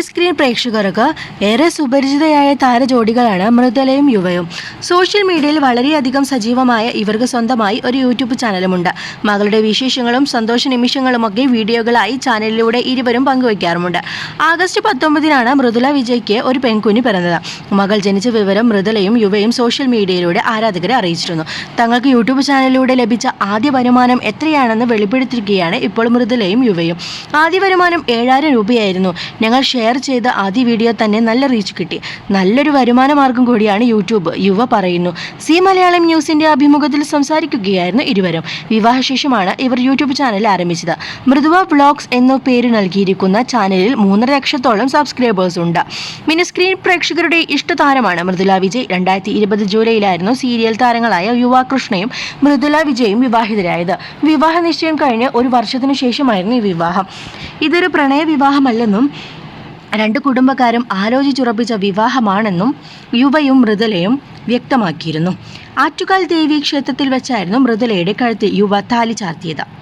Screen പ്രേക്ഷകർക്ക് ഏറെ സുപരിചിതയായ താരജോഡികളാണ് മൃദുലയും യുവയും. Social മീഡിയയിൽ വളരെയധികം സജീവമായ ഇവർക്ക് സ്വന്തമായി ഒരു യൂട്യൂബ് ചാനലുമുണ്ട്. മകളുടെ വിശേഷങ്ങളും സന്തോഷ നിമിഷങ്ങളുമൊക്കെ വീഡിയോകളായി ചാനലിലൂടെ ഇരുവരും പങ്കുവയ്ക്കാറുമുണ്ട്. ആഗസ്റ്റ് പത്തൊമ്പതിനാണ് മൃദുല വിജയ്ക്ക് ഒരു പെൺകുഞ്ഞ് പിറന്നത്. മകൾ ജനിച്ച വിവരം മൃദുലയും യുവയും സോഷ്യൽ മീഡിയയിലൂടെ ആരാധകരെ അറിയിച്ചിരുന്നു. തങ്ങൾക്ക് യൂട്യൂബ് ചാനലിലൂടെ ലഭിച്ച ആദ്യ വരുമാനം എത്രയാണെന്ന് വെളിപ്പെടുത്തിയിരിക്കുകയാണ് ഇപ്പോൾ മൃദുലയും യുവയും. ആദ്യ വരുമാനം ഏഴായിരം രൂപയായിരുന്നു. ഞങ്ങൾ ഷെയർ ചെയ്ത ആദ്യ വീഡിയോ തന്നെ നല്ല റീച്ച് കിട്ടി. നല്ലൊരു വരുമാന മാർഗം കൂടിയാണ് യൂട്യൂബ് യുവ പറയുന്നു. സി മലയാളം ന്യൂസിന്റെ അഭിമുഖത്തിൽ സംസാരിക്കുകയായിരുന്നു ഇരുവരും. വിവാഹശേഷമാണ് ഇവർ യൂട്യൂബ് ചാനൽ ആരംഭിച്ചത്. മൃദുവ വ്ളോഗ്സ് എന്ന പേര് നൽകിയിരിക്കുന്ന ചാനലിൽ മൂന്നര ലക്ഷത്തോളം സബ്സ്ക്രൈബേഴ്സ് ഉണ്ട്. മിനി സ്ക്രീൻ പ്രേക്ഷകരുടെ ഇഷ്ടതാരമാണ് മൃദുല വിജയ്. രണ്ടായിരത്തി ഇരുപത് ജൂലൈയിലായിരുന്നു സീരിയൽ താരങ്ങളായ യുവാകൃഷ്ണയും മൃദുല വിജയും വിവാഹിതരായത്. വിവാഹ നിശ്ചയം കഴിഞ്ഞ് ഒരു വർഷത്തിനു ശേഷമായിരുന്നു ഈ വിവാഹം. ഇതൊരു പ്രണയ വിവാഹമല്ലെന്നും രണ്ട് കുടുംബക്കാരും ആലോചിച്ചുറപ്പിച്ച വിവാഹമാണെന്നും യുവയും മൃദുലയും വ്യക്തമാക്കിയിരുന്നു. ആറ്റുകാൽ ദേവി ക്ഷേത്രത്തിൽ വെച്ചായിരുന്നു മൃദുലയുടെ കഴുത്തിൽ യുവ താലി ചാർത്തിയത്.